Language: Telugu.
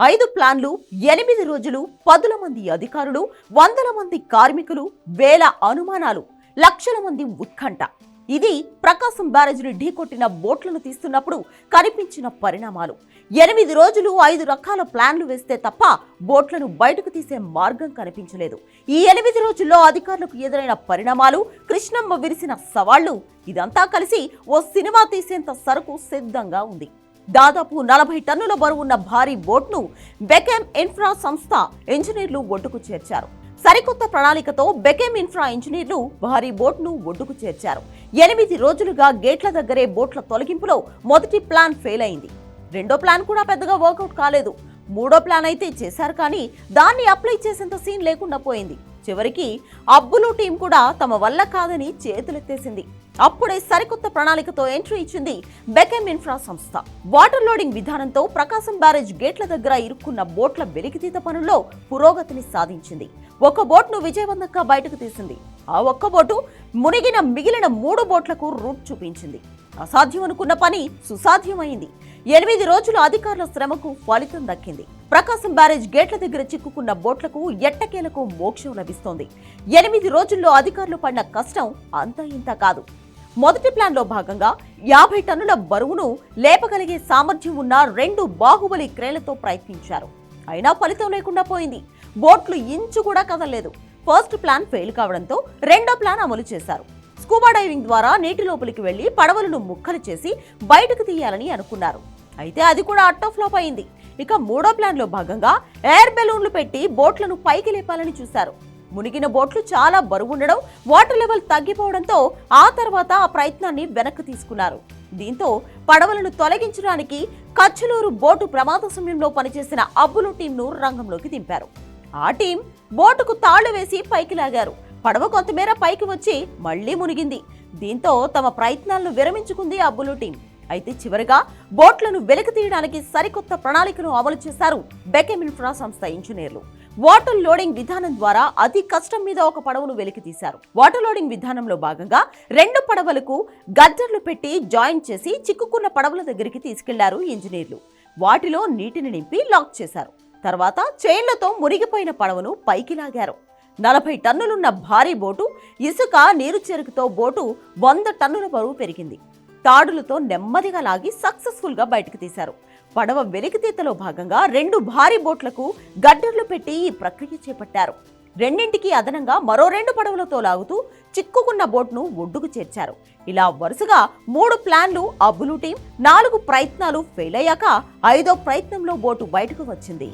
ఐదు ప్లాన్లు ఎనిమిది రోజులు పదుల మంది అధికారులు వందల మంది కార్మికులు వేల అనుమానాలు లక్షల మంది ఉత్కంఠ. ఇది ప్రకాశం బ్యారేజ్ని ఢీకొట్టిన బోట్లను తీస్తున్నప్పుడు కనిపించిన పరిణామాలు. ఎనిమిది రోజులు ఐదు రకాల ప్లాన్లు వేస్తే తప్ప బోట్లను బయటకు తీసే మార్గం కనిపించలేదు. ఈ ఎనిమిది రోజుల్లో అధికారులకు ఎదురైన పరిణామాలు కృష్ణమ్మ విరిసిన సవాళ్ళు ఇదంతా కలిసి ఓ సినిమా తీసేంత సరుకు సిద్ధంగా ఉంది. దాదాపు నలభై టన్నుల బరువున్న భారీ బోట్ను బెకెమ్ ఇన్ఫ్రా సంస్థ ఇంజనీర్లు ఒడ్డుకు చేర్చారు. సరికొత్త ప్రణాళికతో బెకెమ్ ఇన్ఫ్రా ఇంజనీర్లు భారీ బోట్ను ఒడ్డుకు చేర్చారు. ఎనిమిది రోజులుగా గేట్ల దగ్గరే బోట్ల తొలగింపులో మొదటి ప్లాన్ ఫెయిల్ అయింది. రెండో ప్లాన్ కూడా పెద్దగా వర్కౌట్ కాలేదు. మూడో ప్లాన్ అయితే చేశారు కానీ దాన్ని అప్లై చేసేంత సీన్ లేకుండా పోయింది. చివరికి అబ్బులు టీం కూడా తమ వల్ల కాదని చేతులెత్తేసింది. అప్పుడే సరికొత్త ప్రణాళికతో ఎంట్రీ ఇచ్చింది బెకెమ్ ఇన్ఫ్రా సంస్థ. వాటర్ లోడింగ్ విధానంతో ప్రకాశం బ్యారేజ్ గేట్ల దగ్గర ఇరుక్కున్న బోట్ల వెలికితీత పనుల్లో పురోగతిని సాధించింది. ఒక బోట్ను విజయవంతంగా బయటకు తీసింది. ఆ ఒక్క బోటు మునిగిన మిగిలిన మూడు బోట్లకు రూట్ చూపించింది. అసాధ్యం అనుకున్న పని సుసాధ్యమైంది. ఎనిమిది రోజుల అధికారుల శ్రమకు ఫలితం దక్కింది. ప్రకాశం బ్యారేజ్ గేట్ల దగ్గర చిక్కుకున్న బోట్లకు ఎట్టకేలకు మోక్షం లభిస్తోంది. ఎనిమిది రోజుల్లో అధికారులు పడిన కష్టం అంత ఇంత కాదు. మొదటి ప్లాన్లో భాగంగా యాభై టన్నుల బరువును లేపగలిగే సామర్థ్యం ఉన్న రెండు బాహుబలి క్రేన్లతో ప్రయత్నించారు. అయినా ఫలితం లేకుండా పోయింది. బోట్లు ఇంచు కూడా కదలలేదు. ఫస్ట్ ప్లాన్ ఫెయిల్ కావడంతో రెండో ప్లాన్ అమలు చేశారు. స్కూబా డైవింగ్ ద్వారా నీటి లోపలికి వెళ్ళి పడవలను ముక్కలు చేసి బయటకు తీయాలని అనుకున్నారు. అయితే అది కూడా అట్టో ఫ్లాప్ అయింది. ఇక మూడో ప్లాన్లో భాగంగా ఎయిర్ బెలూన్లు పెట్టి బోట్లను పైకి లేపాలని చూశారు. మునిగిన బోట్లు చాలా బరువుండడం వాటర్ లెవెల్ తగ్గిపోవడంతో ఆ తర్వాత ఆ ప్రయత్నాన్ని వెనక్కి తీసుకున్నారు. దీంతో పడవలను తొలగించడానికి కచ్చలూరు బోటు ప్రమాద సమయంలో పనిచేసిన అబ్బులు టీంను రంగంలోకి దింపారు. ఆ టీం బోటుకు తాళ్ళు వేసి పైకి లాగారు. పడవ కొంతమేర పైకి వచ్చి మళ్ళీ మునిగింది. దీంతో తమ ప్రయత్నాలను విరమించుకుంది అబ్బులు టీం అయితే చివరిగా బోట్లను వెలికి తీయడానికి సరికొత్త ప్రణాళికను అమలు చేశారు బెకెమ్ ఇన్ఫ్రా సంస్థ ఇంజనీర్లు. వాటర్ లోడింగ్ విధానం ద్వారా అతి కష్టం మీద ఒక పడవను వెలికి తీశారు. వాటర్ లోడింగ్ విధానంలో భాగంగా రెండు పడవలకు గద్దర్లు పెట్టి జాయింట్ చేసి చిక్కుకున్న పడవల దగ్గరికి తీసుకెళ్ళారు ఇంజనీర్లు. వాటిలో నీటిని నింపి లాక్ చేశారు. తర్వాత చైన్లతో మునిగిపోయిన పడవను పైకి లాగారు. నలభై టన్నులున్న భారీ బోటు ఇసుక నీరు చెరుకుతో బోటు వంద టన్నుల బరువు పెరిగింది. తాడులతో నెమ్మదిగా లాగి సక్సెస్ఫుల్గా బయటకు తీశారు. పడవ వెలికితీతలో భాగంగా రెండు భారీ బోట్లకు గడ్డర్లు పెట్టి ఈ ప్రక్రియ చేపట్టారు. రెండింటికి అదనంగా మరో రెండు పడవలతో లాగుతూ చిక్కుకున్న బోట్ను ఒడ్డుకు చేర్చారు. ఇలా వరుసగా మూడు ప్లాన్లు అబ్బులు టీం నాలుగు ప్రయత్నాలు ఫెయిల్ అయ్యాక ఐదో ప్రయత్నంలో బోటు బయటకు వచ్చింది.